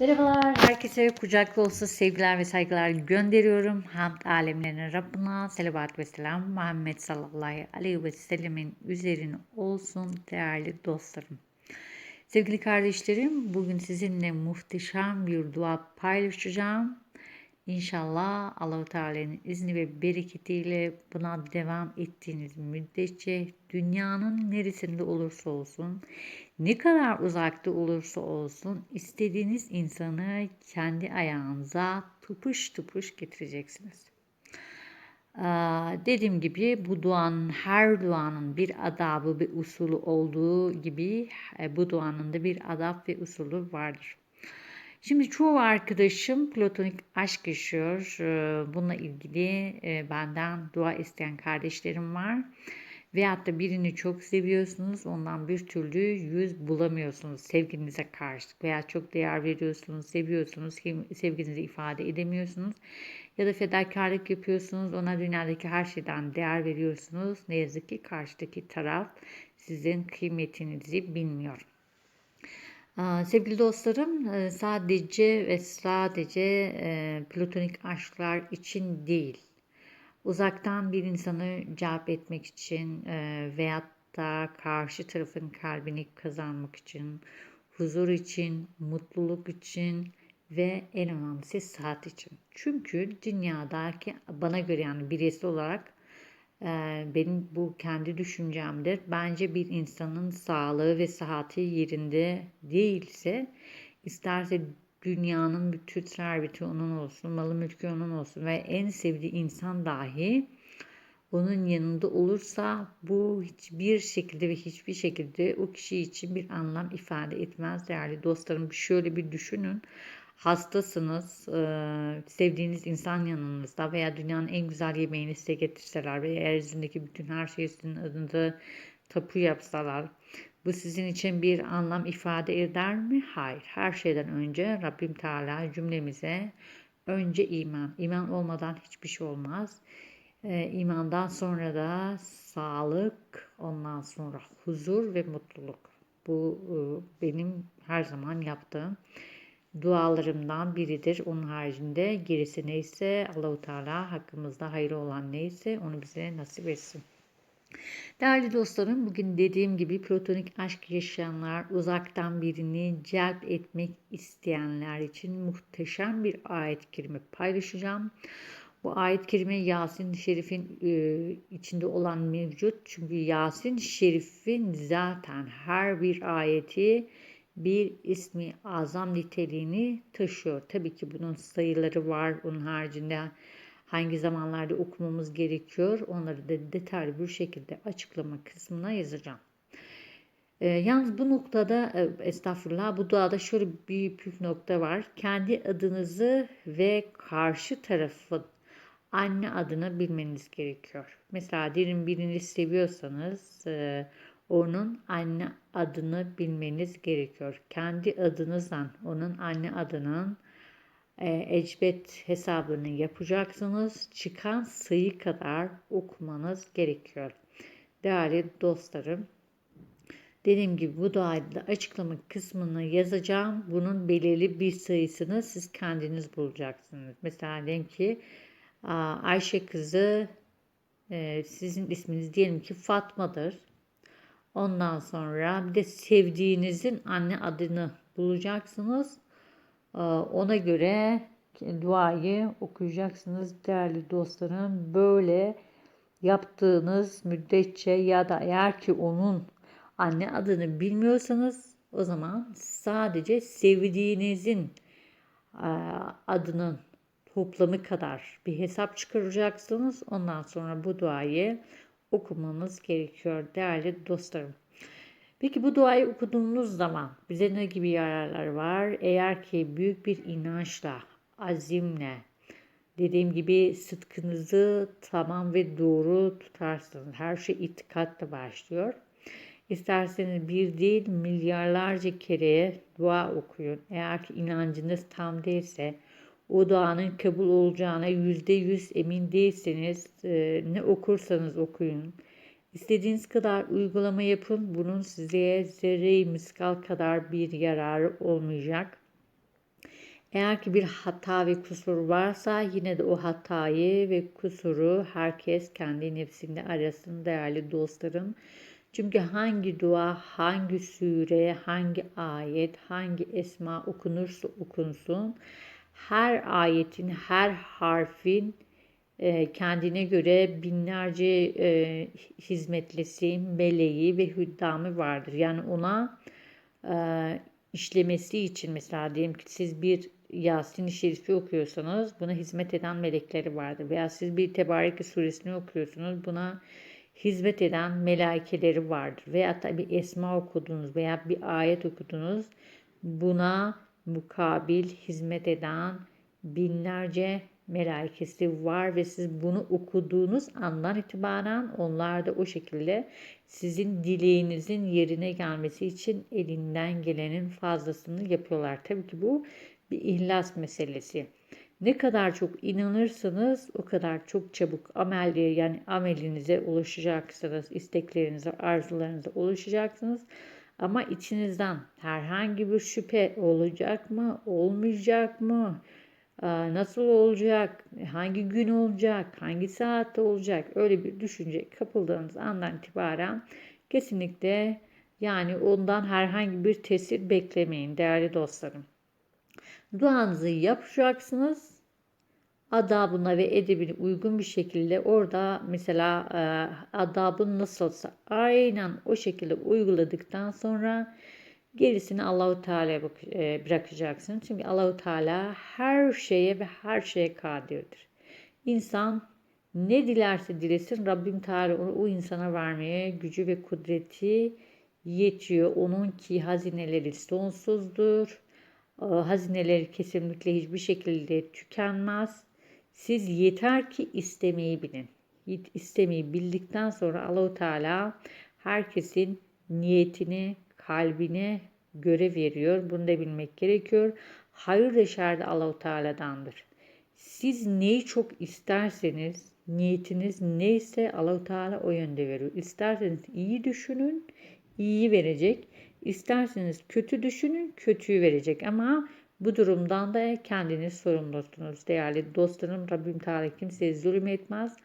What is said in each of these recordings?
Merhabalar, herkese kucak dolusu sevgiler ve saygılar gönderiyorum. Hamd alemlerinin Rabbına selavat ve selam Muhammed sallallahu aleyhi ve sellemin üzerine olsun değerli dostlarım. Sevgili kardeşlerim, bugün sizinle muhteşem bir dua paylaşacağım. İnşallah Allahu Teala'nın izni ve bereketiyle buna devam ettiğiniz müddetçe dünyanın neresinde olursa olsun, ne kadar uzakta olursa olsun istediğiniz insanı kendi ayağınıza tıpış tıpış getireceksiniz. Dediğim gibi bu duanın her duanın bir adabı ve usulü olduğu gibi e, bu duanın da bir adab ve usulü vardır. Şimdi çoğu arkadaşım platonik aşk yaşıyor. Ee, bununla ilgili e, benden dua isteyen kardeşlerim var. Veyahut da birini çok seviyorsunuz, ondan bir türlü yüz bulamıyorsunuz sevginize karşı. Veya çok değer veriyorsunuz, seviyorsunuz, sevginizi ifade edemiyorsunuz. Ya da fedakarlık yapıyorsunuz, ona dünyadaki her şeyden değer veriyorsunuz. Ne yazık ki karşıdaki taraf sizin kıymetinizi bilmiyor. Sevgili dostlarım, e, sadece ve sadece e, platonik aşklar için değil, uzaktan bir insanı cevap etmek için e, veyahut da karşı tarafın kalbini kazanmak için, huzur için, mutluluk için ve en önemlisi saat için. Çünkü dünyadaki bana göre yani bireysel olarak benim bu kendi düşüncemdir. Bence bir insanın sağlığı ve sıhhati yerinde değilse isterse dünyanın bütün serveti onun olsun, malı mülkü onun olsun ve en sevdiği insan dahi onun yanında olursa bu hiçbir şekilde ve hiçbir şekilde o kişi için bir anlam ifade etmez değerli dostlarım. Şöyle bir düşünün hastasınız, sevdiğiniz insan yanınızda veya dünyanın en güzel yemeğini size getirseler veya yeryüzündeki bütün her şey sizin adınıza tapu yapsalar, bu sizin için bir anlam ifade eder mi? Hayır. Her şeyden önce Rabbim Teala cümlemize önce iman. İman olmadan hiçbir şey olmaz. İmandan sonra da sağlık, ondan sonra huzur ve mutluluk. Bu benim her zaman yaptığım dualarımdan biridir. Onun haricinde gerisi neyse Allahu Teala hakkımızda hayır olan neyse onu bize nasip etsin. Değerli dostlarım bugün dediğim gibi platonik aşk yaşayanlar, uzaktan birini celp etmek isteyenler için muhteşem bir ayet kerime paylaşacağım. Bu ayet kerime Yasin Şerif'in e, içinde olan mevcut. Çünkü Yasin Şerif'in zaten her bir ayeti bir ismi azam niteliğini taşıyor. Tabii ki bunun sayıları var. Onun haricinde hangi zamanlarda okumamız gerekiyor onları da detaylı bir şekilde açıklama kısmına yazacağım. E, yalnız bu noktada e, estağfurullah bu duada şöyle bir püf nokta var. Kendi adınızı ve karşı tarafın anne adını bilmeniz gerekiyor. Mesela diyelim birini seviyorsanız e, onun anne adını bilmeniz gerekiyor. Kendi adınızdan onun anne adının e, ecbet hesabını yapacaksınız. Çıkan sayı kadar okumanız gerekiyor. Değerli dostlarım, dediğim gibi bu duayı da açıklama kısmına yazacağım. Bunun belirli bir sayısını siz kendiniz bulacaksınız. Mesela diyelim ki Ayşe kızı e, sizin isminiz diyelim ki Fatma'dır. Ondan sonra bir de sevdiğinizin anne adını bulacaksınız. Ee, ona göre duayı okuyacaksınız değerli dostlarım. Böyle yaptığınız müddetçe ya da eğer ki onun anne adını bilmiyorsanız o zaman sadece sevdiğinizin e, adının toplamı kadar bir hesap çıkaracaksınız. Ondan sonra bu duayı okumamız gerekiyor değerli dostlarım. Peki bu duayı okuduğumuz zaman bize ne gibi yararlar var? Eğer ki büyük bir inançla, azimle, dediğim gibi sıtkınızı tamam ve doğru tutarsınız. Her şey itikatla başlıyor. İsterseniz bir değil milyarlarca kere dua okuyun. Eğer ki inancınız tam değilse, o duanın kabul olacağına yüzde yüz emin değilseniz e, ne okursanız okuyun. İstediğiniz kadar uygulama yapın. Bunun size zerre miskal kadar bir yararı olmayacak. Eğer ki bir hata ve kusur varsa yine de o hatayı ve kusuru herkes kendi nefsinde arasın değerli dostlarım. Çünkü hangi dua, hangi sure, hangi ayet, hangi esma okunursa okunsun her ayetin, her harfin e, kendine göre binlerce e, hizmetlisi, meleği ve hüddamı vardır. Yani ona e, işlemesi için mesela diyelim ki siz bir Yasin-i Şerifi okuyorsanız buna hizmet eden melekleri vardır. Veya siz bir Tebareke suresini okuyorsunuz buna hizmet eden melaikeleri vardır. Veya bir esma okudunuz veya bir ayet okudunuz buna mukabil hizmet eden binlerce melaikesi var ve siz bunu okuduğunuz andan itibaren onlar da o şekilde sizin dileğinizin yerine gelmesi için elinden gelenin fazlasını yapıyorlar. Tabii ki bu bir ihlas meselesi. Ne kadar çok inanırsanız o kadar çok çabuk amel yani amelinize ulaşacaksınız, isteklerinize, arzularınıza ulaşacaksınız. Ama içinizden herhangi bir şüphe olacak mı, olmayacak mı? Nasıl olacak? Hangi gün olacak? Hangi saatte olacak? Öyle bir düşünce kapıldığınız andan itibaren kesinlikle yani ondan herhangi bir tesir beklemeyin değerli dostlarım. Duanızı yapacaksınız. Adabına ve edebine uygun bir şekilde orada mesela e, adabın nasılsa aynen o şekilde uyguladıktan sonra gerisini Allahu Teala'ya e, bırakacaksın. Çünkü Allahu Teala her şeye ve her şeye kadirdir. İnsan ne dilerse dilesin Rabbim Teala onu o insana vermeye gücü ve kudreti yetiyor. Onun ki hazineleri sonsuzdur hazineleri kesinlikle hiçbir şekilde tükenmez. Siz yeter ki istemeyi bilin. İstemeyi bildikten sonra Allahu Teala herkesin niyetini, kalbine göre veriyor. Bunu da bilmek gerekiyor. Hayır ve şer de Allahu Teala'dandır. Siz neyi çok isterseniz, niyetiniz neyse Allahu Teala o yönde veriyor. İsterseniz iyi düşünün, iyiyi verecek. İsterseniz kötü düşünün, kötüyü verecek ama bu durumdan da kendiniz sorumlusunuz. Değerli dostlarım Rabbim Teala kimseye zulüm etmez.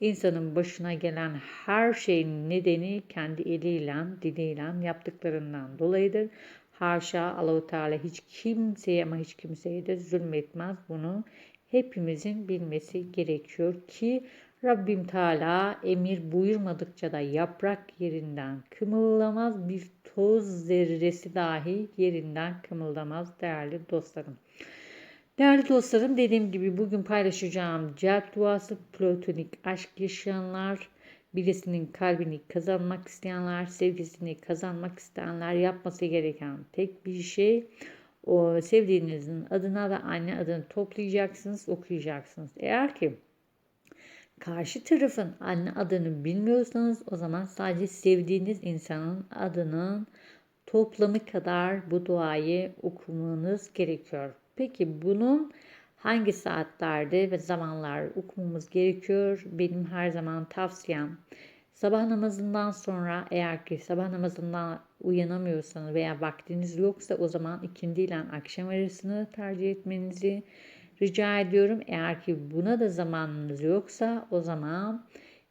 İnsanın başına gelen her şeyin nedeni kendi eliyle, diliyle yaptıklarından dolayıdır. Haşa Allahu Teala hiç kimseye ama hiç kimseye de zulmetmez. Bunu hepimizin bilmesi gerekiyor ki Rabbim Teala emir buyurmadıkça da yaprak yerinden kımıllamaz bir toz zerresi dahi yerinden kımıldamaz değerli dostlarım. Değerli dostlarım dediğim gibi bugün paylaşacağım celp duası platonik aşk yaşayanlar, birisinin kalbini kazanmak isteyenler, sevgisini kazanmak isteyenler yapması gereken tek bir şey o sevdiğinizin adına ve anne adını toplayacaksınız, okuyacaksınız. Eğer ki karşı tarafın anne adını bilmiyorsanız o zaman sadece sevdiğiniz insanın adının toplamı kadar bu duayı okumanız gerekiyor. Peki bunun hangi saatlerde ve zamanlar okumamız gerekiyor? Benim her zaman tavsiyem sabah namazından sonra eğer ki sabah namazından uyanamıyorsanız veya vaktiniz yoksa o zaman ikindi ile akşam arasını tercih etmenizi rica ediyorum. Eğer ki buna da zamanınız yoksa o zaman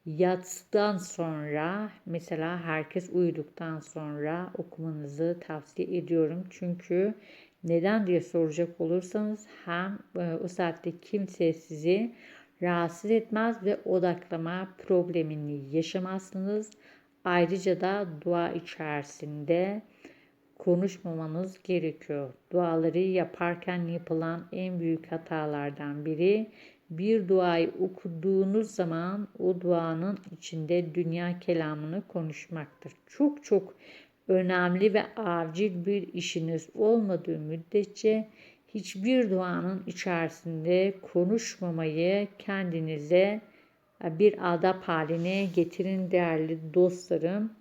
yatsıdan sonra mesela herkes uyuduktan sonra okumanızı tavsiye ediyorum. Çünkü neden diye soracak olursanız hem e, o saatte kimse sizi rahatsız etmez ve odaklama problemini yaşamazsınız. Ayrıca da dua içerisinde konuşmamanız gerekiyor. Duaları yaparken yapılan en büyük hatalardan biri bir duayı okuduğunuz zaman o duanın içinde dünya kelamını konuşmaktır. Çok çok önemli ve acil bir işiniz olmadığı müddetçe hiçbir duanın içerisinde konuşmamayı kendinize bir adap haline getirin değerli dostlarım.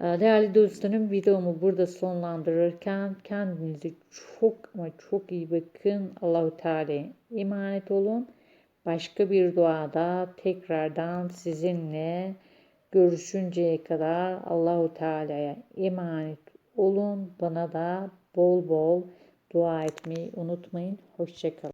Ee, değerli dostlarım videomu burada sonlandırırken kendinize çok ama çok iyi bakın. Allahu Teala emanet olun. Başka bir duada tekrardan sizinle görüşünceye kadar Allahu Teala'ya emanet olun. Bana da bol bol dua etmeyi unutmayın. Hoşçakalın.